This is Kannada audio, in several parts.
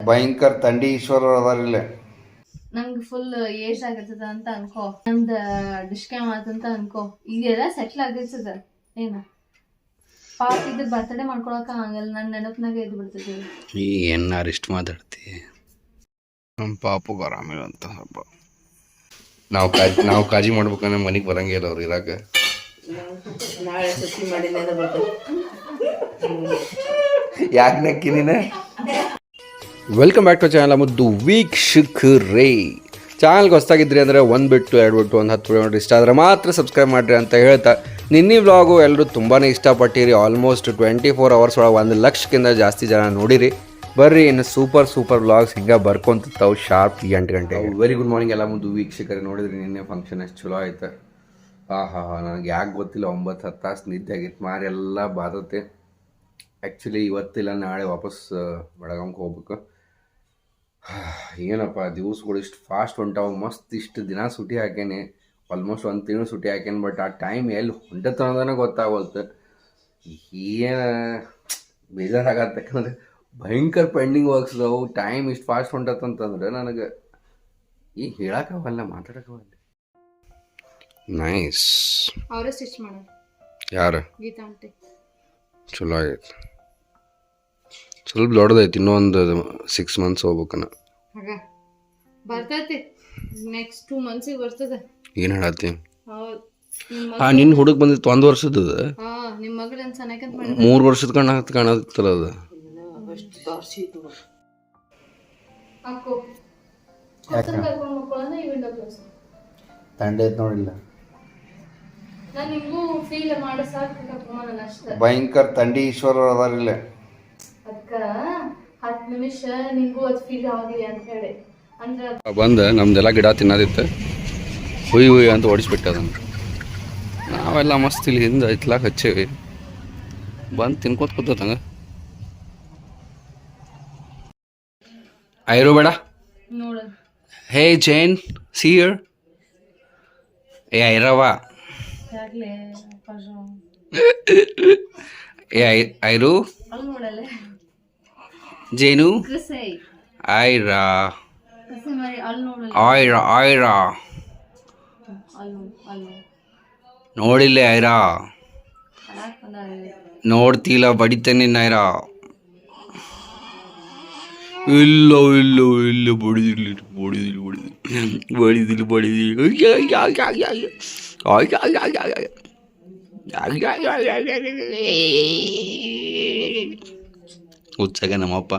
ಭಯಂಕರ ತಂಡಿ ಈಶ್ವರ ಅದಾರಿಲ್ಲ ನಂಗೆ ಫುಲ್ ಏಜ್ ಆಗಿರ್ತದ ಅಂತ ಅನ್ಕೋ. ನಂದ ಡಿಸ್ಕ್ಯಾಮ್ ಆತಂತ ಅನ್ಕೋ. ಈಗೆಲ್ಲ ಸೆಟ್ಲ್ ಆಗಿರ್ತದ. ಏನ? ಪಾಪ ಇದ್ರ ಬರ್ತಡೇ ಮಾಡ್ಕೊಳಕ ಆಗಲ್ಲ ನನ್ನ ನೆನಪನಾಗ ಇದ್ ಬಿಡ್ತದೆ. ಈ ಎನ್ಆರ್ ಇಷ್ಟ ಮಾತಾಡ್ತಿ? ನಮ್ಮ ಪಾಪುಗೆ ಆರಾಮಿಲ್ಲ ಅಂತ ಹಬ್ಬ ನಾವು ಕಾಜಿ ನಾವು ಕಾಜಿ ಮಾಡ್ಬೇಕಂದ್ರೆ ಮನೆಗೆ ಇಲ್ಲ ಅವ್ರು ಇರಾಕ. ನಾಳೆ ಸುತ್ತಿ ಮಾಡಿದ್ಮೇಲೆ ಬರ್ತದೆ. ಯಾಕೆ ನಕ್ಕಿ ನೀನು? ವೆಲ್ಕಮ್ ಬ್ಯಾಕ್ ಟು ಚಾನಲ್ ಮುದ್ದು ವೀಕ್ಷಕರೇ ಚಾನಲ್ಗೆ ಹೊಸ್ತಾಗಿದ್ರಿ ಅಂದರೆ ಒಂದು ಬಿಟ್ಟು ಎರಡು ಬಿಟ್ಟು ಒಂದು ಹತ್ತು ನೋಡಿ ಇಷ್ಟ ಆದರೆ ಮಾತ್ರ ಸಬ್ಸ್ಕ್ರೈಬ್ ಮಾಡಿರಿ ಅಂತ ಹೇಳ್ತಾ, ನಿನ್ನೆ ವ್ಲಾಗು ಎಲ್ಲರೂ ತುಂಬಾ ಇಷ್ಟಪಟ್ಟಿರಿ. ಆಲ್ಮೋಸ್ಟ್ ಟ್ವೆಂಟಿ ಫೋರ್ ಅವರ್ಸ್ ಒಳಗೆ ಒಂದು ಲಕ್ಷಕ್ಕಿಂತ ಜಾಸ್ತಿ ಜನ ನೋಡಿರಿ. ಬರ್ರಿ, ಇನ್ನು ಸೂಪರ್ ಸೂಪರ್ ವ್ಲಾಗ್ಸ್ ಹಿಂಗೆ ಬರ್ಕೊಂತಾವು ಶಾರ್ಪ್ ಎಂಟು ಗಂಟೆ ವೆರಿ ಗುಡ್ ಮಾರ್ನಿಂಗ್ ಎಲ್ಲ ಮುದ್ದು ವೀಕ್ಷಕರೇ ನೋಡಿದ್ರಿ ನಿನ್ನೆ ಫಂಕ್ಷನ್ ಎಷ್ಟು ಚಲೋ ಆಯ್ತು. ಹಾ ಹಾ ಹಾ ನನಗೆ ಯಾಕೆ ಗೊತ್ತಿಲ್ಲ, ಒಂಬತ್ತು ಹತ್ತು ತಾಸು ನಿದ್ದೆ ಆಗಿತ್ತು. ಮಾರಿ ಎಲ್ಲ ಬಾದತ್ತೆ ಆ್ಯಕ್ಚುಲಿ ಇವತ್ತಿಲ್ಲ, ನಾಳೆ ವಾಪಸ್ ಬೆಳಗಾಂಗೆ ಹೋಗ್ಬೇಕು. ಏನಪ್ಪ ದಿವಸಗಳು ಇಷ್ಟು ಫಾಸ್ಟ್ ಹೊಂಟಾವು ಮಸ್ತ್ ಇಷ್ಟು ದಿನ ಸುಟಿ ಹಾಕೇನೆ ಆಲ್ಮೋಸ್ಟ್ ಒಂದು ತಿಂಗಳು ಸುಟಿ ಹಾಕೇನೆ ಬಟ್ ಆ ಟೈಮ್ ಎಲ್ಲಿ ಹೊಂಟತ್ತ ಅನ್ನೋದನ್ನ ಏನ ಏನು ಬೇಜಾರಾಗತ್ತೆ ಯಾಕಂದ್ರೆ ಭಯಂಕರ ಪೆಂಡಿಂಗ್ ವರ್ಕ್ಸ್ ಅವು ಟೈಮ್ ಇಷ್ಟು ಫಾಸ್ಟ್ ಹೊಂಟತ್ತಂತಂದ್ರೆ ನನಗೆ ಈಗ ಹೇಳಕ್ಕಾಗಲ್ಲ ಮಾತಾಡೋಕ್ಕಾಗಲ್ಲ. ನೈಸ್ ಅವರೇ ಸ್ಟಿಚ್ ಮಾಡೋದು ಯಾರು? ಗೀತಾ ಆಂಟಿ. ಚಲೋ ಆಗೈತೆ. ಸ್ವಲ್ಪ ದೊಡ್ಡದೈತಿ ಇನ್ನೊಂದು ಸಿಕ್ಸ್ ಮಂತ್ಸ್ ಹೋಗ್ಬೇಕನ. ಹಾಗ. ಬರ್ತೈತಿ. ನೆಕ್ಸ್ಟ್ ಟೂ ಮಂತ್ಸಿಗೆ ಬರ್ತದೆ. ಏನು ಹೇಳತ್ತಿ? ಹೌದು. ನಿಮ್ಮ ಹಾಂ ನಿನ್ನ ಹುಡುಗ ಬಂದಿತ್ತು ಒಂದು ವರ್ಷದ ಹಾ ನಿಮ್ಮ ಮಗಳನ್ನ ಸನಕಂತ ಮಾಡಿ ಮೂರು ವರ್ಷದ ಕಣ್ಣ ಕಾಣತ್ತಲ್ಲ ಅದು. ಅಷ್ಟು ದಾರ್ಸಿ ಕರ್ಕೊಂಡು ಮಕ್ಕಳನ್ನ ಈ ವಿಂಡೋ ಕ್ಲೋಸ್ ತಂಡಿ ಐತೆ ನೋಡಿಲ್ಲ. ನಾನು ನಿಮಗೂ ಫೀಲ್ ಮಾಡೋ ಸಾಕು ಅಷ್ಟೇ. ಭಯಂಕರ ತಂಡಿ ಈಶ್ವರ ಅದಾರಿಲ್ಲ ಅದಕ್ಕ ಹತ್ತು ನಿಮಿಷ ನಿಂಗೂ ಅದು ಫೀಲ್ ಆಗಲಿ ಅಂತ ಹೇಳಿ. ಅಂದ್ರೆ ಬಂದು ನಮ್ದೆಲ್ಲ ಗಿಡ ತಿನ್ನೋದಿತ್ತು. ಹುಯ್ ಹುಯ್ ಅಂತ ಓಡಿಸ್ಬಿಟ್ಟು ಅದನ್ನು. ನಾವೆಲ್ಲ ಮಸ್ತ್ ಇಲ್ಲಿ ಹಿಂದೆ ಇತ್ಲಾಗ ಹಚ್ಚೇವಿ. ಬಂದು ತಿನ್ಕೋತ ಕೂತಂಗ ಐರು ಬೇಡ. ಹೇ ಜೈನ್ ಸಿಯರ್ ಏ ಐರವ ಏ ಐರು. ಅಲ್ಲಿ ನೋಡಲ್ಲ ಜೇನು ಕಸೈ ಐರಾ ಕಸೈ ಮರಿ ಅಲ್ಲಿ ನೋಡಲ್ಲ ಆಯ್ರಾ ಆಯ್ರಾ ಅಲ್ಲಿ ನೋಡು ಅಲ್ಲಿ ನೋಡು ನೋಡಿಲ್ಲೇ ಐರಾ ಅಡಾಕ್ ಬಂದ ನೋಡ್ತಿಲ್ಲ ಬಡಿತೇನೆ ಐರಾ ಇಲ್ಲ ಇಲ್ಲ ಇಲ್ಲ ಬಡಿದಿಲ್ಲ ಬಡಿದಿಲ್ಲ ಬಡಿದಿಲ್ಲ ಬಡಿದಿಲ್ಲ ಬಡಿದಿಲ್ಲ ಹುಚ್ಚಾಗ ನಮ್ಮಪ್ಪ.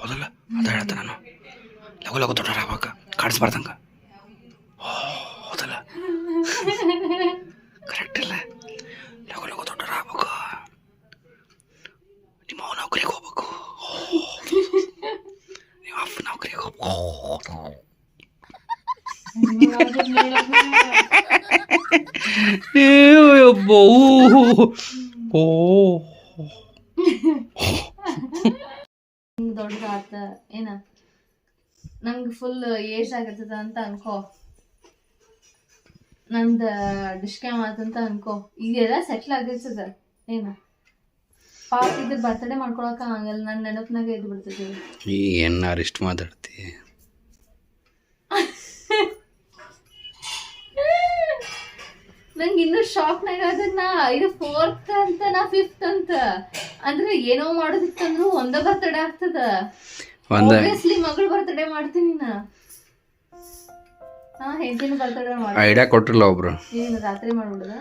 ಹೌದಲ್ಲ? ಅಂತ ಹೇಳ್ತ ನಾನು. ಲಗು ಲಗು ದೊಡ್ಡರಾಗ ಕಾಡಿಸ್ಬಾರ್ದಂಗ. ಹೌದಲ್ಲ? ಕರೆಕ್ಟ್ ಇಲ್ಲ ಲಗು ಲಗು ದೊಡ್ಡರಾಗಬೇಕು ನಿಮ್ಮ ಅವ ನೌಕರಿಗೆ ಹೋಗ್ಬೇಕು. ನಿಮ್ಮ ಅಪ್ಪ ನೌಕರಿಗೆ ಹೋಗ್ಬೇಕು. ಓ ದೊಡ್ಡ ದೊಡ್ಡದಾತ ಏನ? ನಂಗೆ ಫುಲ್ ಏಜ್ ಆಗಿರ್ತದ ಅಂತ ಅನ್ಕೋ. ನಂದ ಡಿಸ್ಕ್ಯಾಮ್ ಆತಂತ ಅನ್ಕೋ. ಈಗೆಲ್ಲ ಸೆಟ್ಲ್ ಆಗಿರ್ತದ ಏನ? ಪಾಪ ಇದ್ರ ಬರ್ತಡೇ ಮಾಡ್ಕೊಳಕ ಆಗಲ್ಲ ನನ್ನ ನೆನಪನಾಗ ಇದ್ ಬಿಡ್ತದೆ. ಈ ಏನಾರು ಇಷ್ಟು ಮಾತಾಡ್ತಿ? ನಂಗೆ ಇನ್ನೂ ಶಾಕ್ನಾಗ ಅದನ್ನ ಇದು ಫೋರ್ತ್ ಅಂತ ನಾ ಫಿಫ್ತ್ ಅಂತ. ಅಂದ್ರೆ ಏನೋ ಮಾಡೋದಿತ್ತಂದ್ರು ಒಂದ ಬರ್ತಡೇ ಆಗ್ತದ. ಒಂದ. ಆಬ್ವಿಯಸ್ಲಿ ಮಗಳ ಬರ್ತಡೇ ಮಾಡ್ತೀನಿ ನಾ. ಹಾ ಹೆಂಡತಿನ ಬರ್ತಡೇ ಮಾಡ್ ಐಡಿಯಾ ಕೊಟ್ಟಿರಲ್ಲ ಒಬ್ರು. ಏನು ರಾತ್ರಿ ಮಾಡ್ಬಿಡುದ?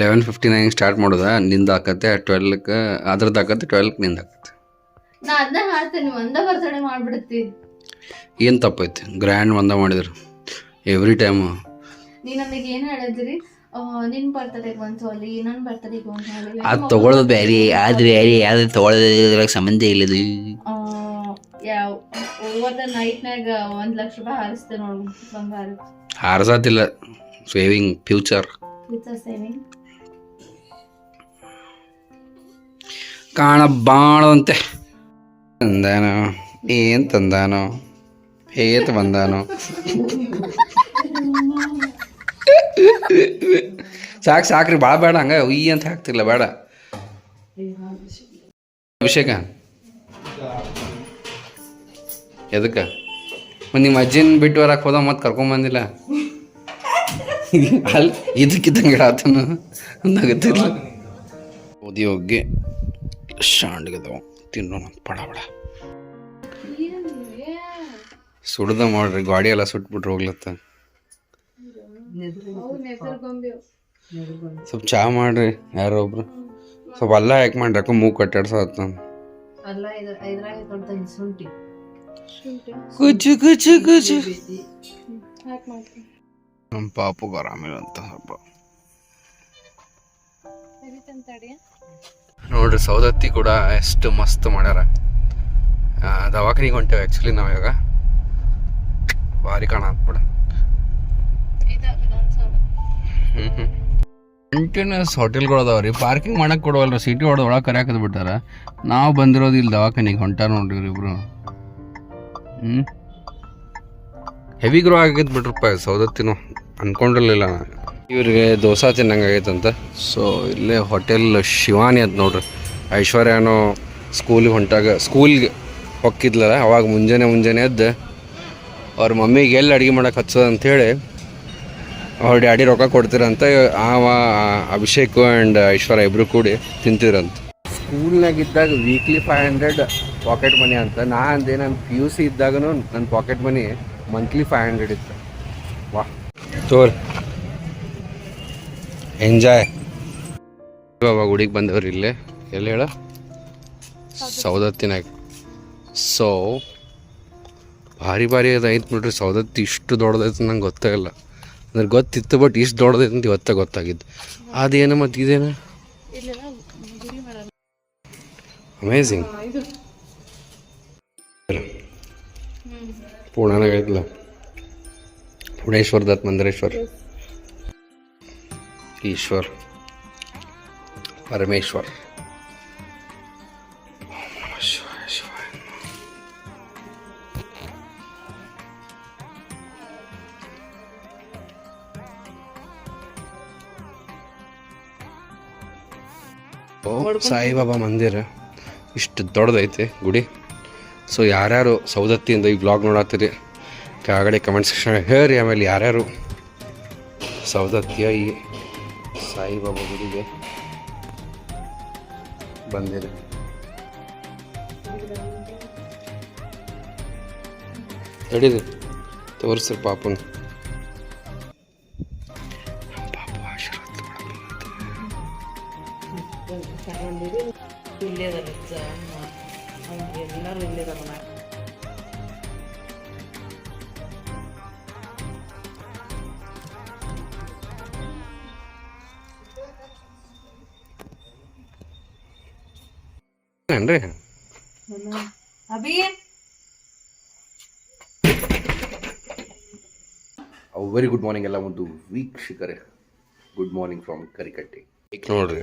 ಲೆವೆನ್ ಫಿಫ್ಟಿ ನೈನ್ ಸ್ಟಾರ್ಟ್ ಮಾಡೋದ. ನಿಂದ ಆಕತ್ತೆ ಟ್ವೆಲ್ಕ್ಕೆ ಅದ್ರದ್ದು ಆಕತ್ತೆ ಟ್ವೆಲ್ಕ್ನಿಂದ ಆಕತ್ತೆ. ನಾ ಅದನ್ನ ಹಾಡ್ತೇನೆ ಒಂದ ಬರ್ತಡೇ ಮಾಡ್ಬಿಡುತ್ತಿ. ಏನು ತಪ್ಪೈತಿ? ಗ್ರ್ಯಾಂಡ್ ಒಂದ ಮಾಡಿದ್ರು. ಎವ್ರಿ ಟೈಮು ನೀ ನನಗೆ ಏನು ಹೇಳಿದ್ರಿ? ಬರ್ತಡೇಗೆ ಒಂದು ನನ್ನ ಬರ್ತಡೇಗೆ ಒಂದು ಹೊಲಿ ಅದು ತಗೊಳ್ಳೋದು ಬೇರೆ ಅದು ಬೇರೆ ಅದು ತೊಗೊಳೋದ್ರಾಗ ಸಂಬಂಧ ಇಲ್ಲದು ಆ, ಯಾವ ಓವರ್ ದ ನೈಟ್ನಾಗ ಒಂದ್ ಲಕ್ಷ ರೂಪಾಯಿ ಹಾರಿಸ್ತೆ ನೋಡು ಬಂಗಾರ. ಹಾರಸಾತಿಲ್ಲ ಸೇವಿಂಗ್ ಫ್ಯೂಚರ್ ಫ್ಯೂಚರ್ ಸೇವಿಂಗ್ ಕಾಣ ಬಾಣದಂತೆ. ತಂದಾನೋ ಏನ್ ತಂದಾನೋ ಹೇತ್ ಬಂದಾನೋ. ಸಾಕು ಸಾಕ್ರಿ ಭಾಳ ಬೇಡ ಹಂಗ ಉಯ್ ಅಂತ ಹಾಕ್ತಿಲ್ಲ ಬೇಡ. ಅಭಿಷೇಕ. ಎದಕ್ಕೆ? ಮತ್ತು ನಿಮ್ಮ ಅಜ್ಜಿನ ಬಿಟ್ಟು ಬರಕ್ಕೆ ಹೋದ ಮತ್ತೆ ಕರ್ಕೊಂಬಂದಿಲ್ಲ ಅಲ್ಲಿ ಇದಕ್ಕಿದ್ದಂಗೆ ಆತನು ನಗತ್ತಿರ್ಲ ಓದಿ ಹೋಗಿ ಶಾಂಡ್ಗದವ ತಿನ್ನೋಣ ಪಡ ಬಡ ಸುಡ್ದ ಮಾಡ್ರಿ ಗಾಡಿ ಎಲ್ಲ ಸುಟ್ಬಿಟ್ರೆ ಹೋಗ್ಲತ್ತ. ಸ್ವಲ್ಪ ಚಾ ಮಾಡ್ರಿ ಯಾರೋ ಒಬ್ರು. ಸ್ವಲ್ಪ ಅಲ್ಲ ಯಾಕೆ ಮಾಡ್ರಿ ಯಾಕೋ ಮೂಗ್ ಕಟ್ಟಾಡ್ಸತ್ತ ಕುಚು ಕುಚು ಕುಚು. ನಮ್ಮ ಪಾಪುಗ ಆರಾಮಿಲ್ಲ ಅಂತ ಸ್ವಲ್ಪ ನೋಡ್ರಿ ಸೌದತ್ತಿ ಕೂಡ ಎಷ್ಟು ಮಸ್ತ್ ಮಾಡ್ಯಾರ. ದವಾಖಾನಿಗೆ ಹೊಂಟೇವೆ ಆ್ಯಕ್ಚುಲಿ ನಾವು ಇವಾಗ. ಭಾರಿ ಕಾಣ ಬಿಡ ಕಂಟಿನ್ಯೂಸ್ ಹೋಟೆಲ್ಗಳು ಅದಾವ ರೀ. ಪಾರ್ಕಿಂಗ್ ಮಾಡಕ್ಕೆ ಕೊಡವಲ್ರಿ. ಸಿಟಿ ಹೊಡೆದ ಒಳಗೆ ಹಾಕಿದ್ ಬಿಟ್ಟಾರ. ನಾವು ಬಂದಿರೋದು ಇಲ್ಲಿ ದವಾಖಾನಿಗೆ ಹೊಂಟಾರ ನೋಡ್ರಿ ಇವರು ಹ್ಞೂ ಹೆವಿ ಗ್ರೋ ಆಗೈತೆ ಬಿಟ್ರಪ್ಪ ಸೌದತ್ತಿನೂ ಅನ್ಕೊಂಡಿರ್ಲಿಲ್ಲ ಇವ್ರಿಗೆ ದೋಸೆ ತಿನ್ನಂಗೆ ಆಗೈತಂತ ಸೊ ಇಲ್ಲೇ ಹೋಟೆಲ್ ಶಿವಾನಿ ಅಂತ ನೋಡ್ರಿ. ಐಶ್ವರ್ಯನೋ ಸ್ಕೂಲಿಗೆ ಹೊಂಟಾಗ ಸ್ಕೂಲ್ಗೆ ಹೊಕ್ಕಿದ್ಲಲ್ಲ, ಅವಾಗ ಮುಂಜಾನೆ ಮುಂಜಾನೆ ಎದ್ದು, ಅವ್ರ ಮಮ್ಮಿಗೆ ಎಲ್ಲಿ ಅಡುಗೆ ಮಾಡಕ್ಕೆ ಹಚ್ಚೋದು ಅಂಥೇಳಿ ಅವ್ರ ಡ್ಯಾಡಿ ರೊಕ್ಕ ಕೊಡ್ತೀರಂತ ಆವ ಅಭಿಷೇಕ್ ಆ್ಯಂಡ್ ಐಶ್ವರ್ಯ ಇಬ್ಬರು ಕೂಡಿ ತಿಂತಿದ್ರಂತ. ಸ್ಕೂಲ್ನಾಗ ಇದ್ದಾಗ weekly five hundred pocket money ಅಂತ. ನಾ ಅಂದೆ ನಾನು ಪಿ ಯು ಸಿ ಇದ್ದಾಗನು ನನ್ನ pocket money monthly five hundred ಇತ್ತು. ವಾ. ತೋರ್. ಎಂಜಾಯ್ ಇವಾಗ ಗುಡಿಗೆ ಬಂದವ್ರು ಇಲ್ಲೇ. ಎಲ್ಲಿ ಹೇಳ? ಸೌದತ್ತಿನಾಗ ಸೊ ಭಾರಿ ಭಾರಿ ಅದು. ಐತೆ ನೋಡ್ರಿ ಸೌದತ್ತಿ ಇಷ್ಟು ದೊಡ್ಡದೈತೆ ನಂಗೆ ಗೊತ್ತಾಗಲ್ಲ ಅಂದ್ರೆ ಗೊತ್ತಿತ್ತು ಬಟ್ ಇಷ್ಟು ದೊಡ್ಡದೈತೆ ಅಂತ ಇವತ್ತ ಗೊತ್ತಾಗಿದ್ದು. ಅದೇನು ಮತ್ತೆ ಇದೇನು? ಅಮೇಝಿಂಗ್ ಪುಣಾನಾಗ ಐತಲ್ಲ ಪುಣೇಶ್ವರ್ ದತ್ ಮಂದಿರೇಶ್ವರ್. ಈಶ್ವರ್. ಪರಮೇಶ್ವರ್. ಸಾಯಿಬಾಬಾ ಮಂದಿರ. ಇಷ್ಟು ದೊಡ್ಡದೈತೆ ಗುಡಿ. ಸೊ ಯಾರ್ಯಾರು ಸೌದತ್ತಿಯಿಂದ ಈ ಬ್ಲಾಗ್ ನೋಡತ್ತೀರಿ, ಕೆಳಗಡೆ ಕಮೆಂಟ್ ಸೆಕ್ಷನ್ ಹೇಳ್ರಿ ಆಮೇಲೆ ಯಾರ್ಯಾರು ಸೌದತ್ತಿಯ ಈ ಸಾಯಿಬಾಬಾ ಗುಡಿಗೆ ಬಂದಿರಿ. ತಡೀರಿ ತೋರಿಸ್ರಿ ಪಾಪನ. ಇಲ್ಲೇ ಅದಾರ ಎಲ್ಲರೂ ಇಲ್ಲೇ ಅದಾರ ಏನ್ರಿ ಅಭಿ ವೆರಿ ಗುಡ್ ಮಾರ್ನಿಂಗ್ ಎಲ್ಲ ಒಂದು ವೀಕ್ಷಕರೇ ಗುಡ್ ಮಾರ್ನಿಂಗ್ ಫ್ರಮ್ ಕರಿಕಟ್ಟಿ ಈಗ ನೋಡ್ರಿ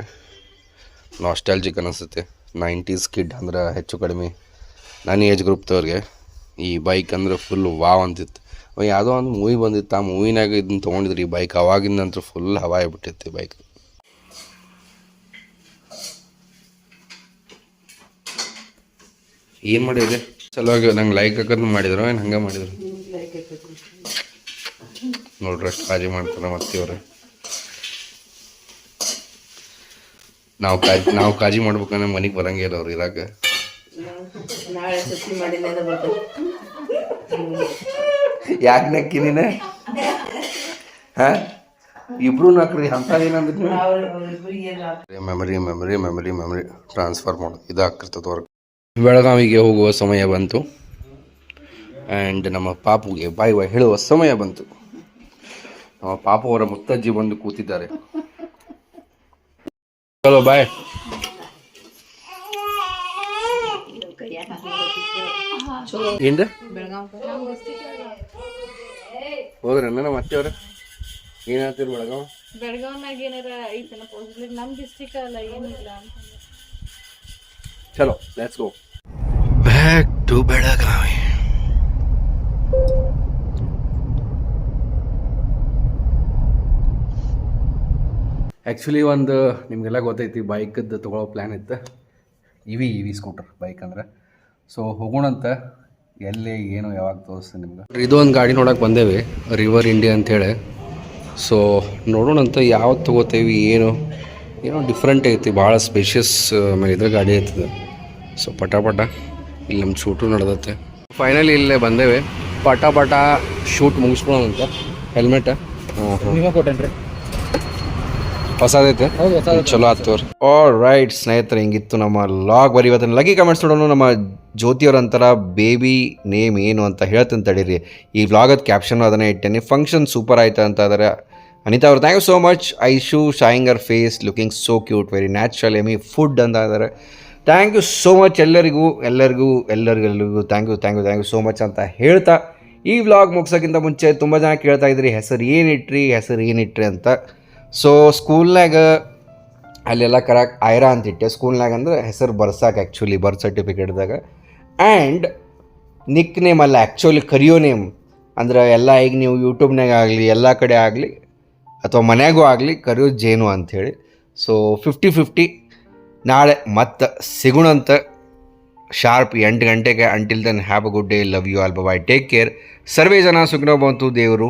ನಾಸ್ಟಾಲ್ಜಿಕ್ ಅನಿಸುತ್ತೆ. ನೈಂಟೀಸ್ ಕಿಡ್ ಅಂದ್ರೆ ಹೆಚ್ಚು ಕಡಿಮೆ ನನ್ನ ಏಜ್ ಗ್ರೂಪ್ದವ್ರಿಗೆ ಈ ಬೈಕ್ ಅಂದ್ರೆ ಫುಲ್ ವಾವ್ ಅಂತಿತ್ತು. ಯಾವುದೋ ಒಂದು ಮೂವಿ ಬಂದಿತ್ತು. ಆ ಮೂವಿನಾಗ ಇದನ್ನ ತೊಗೊಂಡಿದ್ರಿ ಈ ಬೈಕ್ ಅವಾಗಿಂದಂತೂ ಫುಲ್ ಹವಾ ಬಿಟ್ಟಿತ್ತು ಬೈಕ್ ಏನು ಮಾಡಿದೆ ಸಲುವಾಗಿ ನಂಗೆ ಲೈಕ್ ಹಾಕೋದು ಮಾಡಿದ್ರು? ಏನು ಹಂಗೆ ಮಾಡಿದ್ರು? ನೋಡ್ರಿ ಅಷ್ಟು ಕಾಳಜಿ ಮಾಡ್ತಾರೆ ಮತ್ತೆ ಇವ್ರೆ ನಾವು ಕಾಜಿ ನಾವು ಕಾಜಿ ಮಾಡ್ಬೇಕಂದ್ರೆ ಮನೆಗೆ ಬರಂಗಿಲ್ಲ ಅವ್ರು ಇರಾಕ. ನಾಳೆ ಯಾಕೆ ನಕ್ಕಿ ನೀನ? ಹಾ? ಇಬ್ರು ನಕ್ರಿ ಅಂತ ಏನಂದ್ರೆ memory memory memory memory transfer ಮಾಡೋದು ಇದು ವರ್ಕ್ ಬೆಳಗಾವಿಗೆ ಹೋಗುವ ಸಮಯ ಬಂತು. ಆ್ಯಂಡ್ ನಮ್ಮ ಪಾಪುಗೆ ಬಾಯ್ ಬಾಯ್ ಹೇಳುವ ಸಮಯ ಬಂತು. ನಮ್ಮ ಪಾಪು ಅವರ ಮುತ್ತಜ್ಜಿ ಬಂದು ಕೂತಿದ್ದಾರೆ. ಚಲೋ ಬಾಯ್ ಏನ್ರ? ಹೋದ್ರ ನನ್ನ ಮತ್ತೆ ಅವ್ರ ಏನ್ ಹೇಳ್ತೀರಿ ಬೆಳಗಾವ್? ಬೆಳಗಾವ್ನಾಗ ಏನಾರ ಐತನ ನಮ್ಮ ಡಿಸ್ಟಿಕ್ ಅಲ್ಲ ಏನಿಲ್ಲ ಚಲೋ let's go back to Belagavi actually ಒಂದು ನಿಮಗೆಲ್ಲ ಗೊತ್ತೈತಿ ಬೈಕದ್ದು ತೊಗೊಳೋ ಪ್ಲ್ಯಾನ್ ಇತ್ತು. ಇವಿ ಇವಿ ಸ್ಕೂಟರ್ ಬೈಕ್ ಅಂದ್ರೆ. ಸೊ ಹೋಗೋಣಂತ ಎಲ್ಲಿ ಏನು ಯಾವಾಗ ತೋರಿಸ್ತೀನಿ ನಿಮ್ಗೆ. ಇದು ಒಂದು ಗಾಡಿ ನೋಡಕ್ಕೆ ಬಂದೇವಿ ರಿವರ್ ಇಂಡಿಯಾ ಅಂಥೇಳಿ ಸೊ ನೋಡೋಣಂತ ಯಾವ್ದು ತೊಗೋತೇವಿ ಏನು ಏನೋ ಡಿಫ್ರೆಂಟ್ ಐತಿ ಭಾಳ ಸ್ಪೇಷಿಯಸ್ ಆಮೇಲೆ ಇದ್ರ ಗಾಡಿ ಐತದ. ಸೊ ಪಟ ಪಟ ಇಲ್ಲಿ ನಮ್ಮ ಶೂಟು ನಡೆದತ್ತೆ ಫೈನಲಿ ಇಲ್ಲೇ ಬಂದೇವೆ. ಪಟ ಪಟ ಶೂಟ್ ಮುಗಿಸ್ಕೊಳಂತ ಹೆಲ್ಮೆಟ್ ಹಾಂ ಹಾಂ. ಹೊಸದೈತೆ? ಚಲೋ ಆತು ಆಲ್ ರೈಟ್ ಸ್ನೇಹಿತರೆ ಹಿಂಗಿತ್ತು ನಮ್ಮ ಲಾಗ್ ಬರೀ ಇವತ್ತಿನ ಲಗಿ ಕಮೆಂಟ್ಸ್ ನೋಡೋಣ. ನಮ್ಮ ಜ್ಯೋತಿಯವ್ರ ಅಂತರ ಬೇಬಿ ನೇಮ್ ಏನು ಅಂತ ಹೇಳ್ತೀನಿ ತಡೀರಿ. ಈ ವ್ಲಾಗದ ಕ್ಯಾಪ್ಷನ್ ಅದನ್ನೇ ಇಟ್ಟೇನೆ. ಫಂಕ್ಷನ್ ಸೂಪರ್ ಆಯ್ತು ಅಂತ ಆದರೆ ಅನಿತಾ ಅವ್ರು thank you so much Aishu shining your face looking so cute very natural MA food ಅಂತ ಇದ್ದಾರೆ ಥ್ಯಾಂಕ್ ಯು ಸೋ ಮಚ್ ಎಲ್ಲರಿಗೂ ಎಲ್ಲರಿಗೂ ಎಲ್ಲರಿಗೂ ಎಲ್ಲರಿಗೂ thank you thank you thank you so much ಅಂತ ಹೇಳ್ತಾ. ಈ ವ್ಲಾಗ್ ಮುಗ್ಸೋಕ್ಕಿಂತ ಮುಂಚೆ ತುಂಬ ಜನ ಕೇಳ್ತಾ ಇದ್ರಿ ಹೆಸರು ಏನಿಟ್ರಿ ಹೆಸರು ಏನಿಟ್ರಿ ಅಂತ. ಸೊ ಸ್ಕೂಲ್ನಾಗ ಅಲ್ಲೆಲ್ಲ ಕರೆಕ್ಟ್ ಐರಾ ಅಂತಿಟ್ಟೆ. ಸ್ಕೂಲ್ನಾಗ ಅಂದ್ರೆ ಹೆಸರು ಬರ್ಸಕ್ಕೆ ಆ್ಯಕ್ಚುಲಿ ಬರ್ತ್ ಸರ್ಟಿಫಿಕೇಟ್ದಾಗ ಆ್ಯಂಡ್ ನಿಕ್ ನೇಮ್ ಅಲ್ಲ ಆ್ಯಕ್ಚುಲಿ ಕರಿಯೋ ನೇಮ್ ಅಂದ್ರೆ ಎಲ್ಲ ಈಗ ನೀವು ಯೂಟ್ಯೂಬ್ನಾಗ ಆಗಲಿ, ಎಲ್ಲ ಕಡೆ ಆಗಲಿ, ಅಥವಾ ಮನ್ಯಾಗೂ ಆಗಲಿ ಕರಿಯೋ ಜೇನು ಅಂಥೇಳಿ ಸೊ ಫಿಫ್ಟಿ ಫಿಫ್ಟಿ ನಾಳೆ ಮತ್ತೆ ಸಿಗುಣಂತ ಶಾರ್ಪ್ ಎಂಟು ಗಂಟೆಗೆ. Until then have a good day love you all bye take care ಸರ್ವೇ ಜನ ಸುಖನೋ ಬಂತು ದೇವರು.